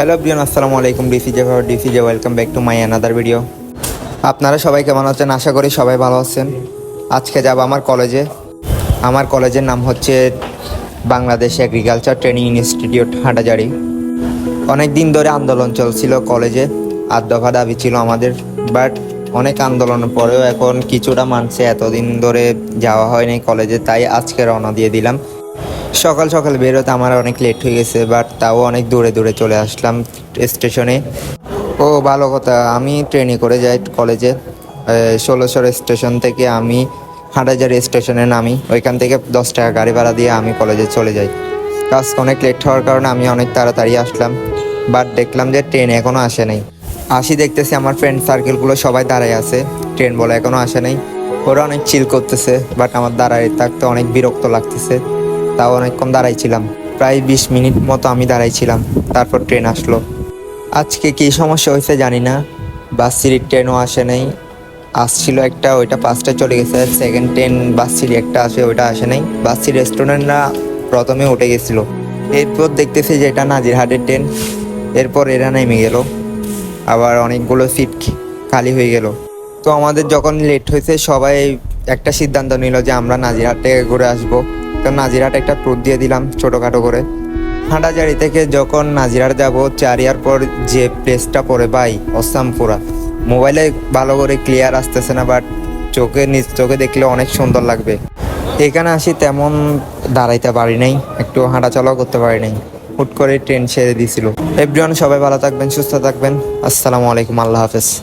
Hello Brian আসসালামু আলাইকুম, DC J DC J welcome back to my another video আপনারা সবাই কেমন আছেন? আশা করি সবাই ভালো আছেন। আজকে যাব আমার কলেজে। আমার কলেজের নাম হচ্ছে Bangladesh agriculture training institute, Hathazari. অনেক দিন ধরে আন্দোলন চলছিল কলেজে। আর দফা দাবি ছিল আমাদের বাট অনেক আন্দোলনের পরেও এখন কিছুটা মানছে। এতদিন ধরে যাওয়া হয়নি কলেজে, তাই আজকে রওনা দিয়ে দিলাম। সকাল সকাল বেরোতে আমার অনেক লেট হয়ে গেছে বাট তাও অনেক দূরে দূরে চলে আসলাম স্টেশনে ও, ভালো কথা, আমি ট্রেনে করে যাই কলেজে ষোলোশোর স্টেশন থেকে আমি হাটাজারি স্টেশনে নামি। ওইখান থেকে দশ টাকা গাড়ি ভাড়া দিয়ে আমি কলেজে চলে যাই। কাজ অনেক লেট হওয়ার কারণে আমি অনেক তাড়াতাড়ি আসলাম বাট দেখলাম যে ট্রেন এখনও আসে নাই। আসি দেখতেছি আমার ফ্রেন্ড সার্কেলগুলো সবাই দাঁড়ায় আছে ট্রেন বলে এখনও আসে নাই। ওরা অনেক চিল করতেছে বাট আমার দাঁড়ায় থাকতে অনেক বিরক্ত লাগতেছে। তাও অনেকক্ষণ দাঁড়াইছিলাম। প্রায় বিশ মিনিট মতো আমি দাঁড়াইছিলাম, তারপর ট্রেন আসলো। আজকে কি সমস্যা হয়েছে জানি না। বাস সিঁড়ির ট্রেনও আসে নাই। আসছিল একটা, ওইটা পাঁচটা চলে গেছে। সেকেন্ড ট্রেন, বাস সিঁড়ি একটা আসে, ওইটা আসে নাই। বাস সিঁড়ি রেস্টুরেন্টরা প্রথমে উঠে গেছিল। এরপর দেখতেছি যে এটা নাজিরহাটের ট্রেন। এরপর এরা নেমে গেল। আবার অনেকগুলো সিট খালি হয়ে গেল। তো আমাদের যখন লেট হয়েছে, সবাই একটা সিদ্ধান্ত নিল যে আমরা নাজিরহাট থেকে ঘুরে আসব। তো নাজিরহাট একটা ট্যুর দিয়ে দিলাম ছোটোখাটো করে। হাঁটাজারি থেকে যখন নাজিরার যাব চারিয়ার পর যে প্লেসটা পড়ে, ভাই অসামপুরা মোবাইলে ভালো করে ক্লিয়ার আসতেছে না বাট চোখে নিজ চোখে দেখলে অনেক সুন্দর লাগবে। এখানে আসি তেমন দাঁড়াইতে পারি নাই, একটু হাঁটাচলাও করতে পারি নাই। হুট করে ট্রেন ছেড়ে দিছিল। এভরিওয়ান সবাই ভালো থাকবেন, সুস্থ থাকবেন। আসসালামু আলাইকুম, আল্লাহ হাফেজ।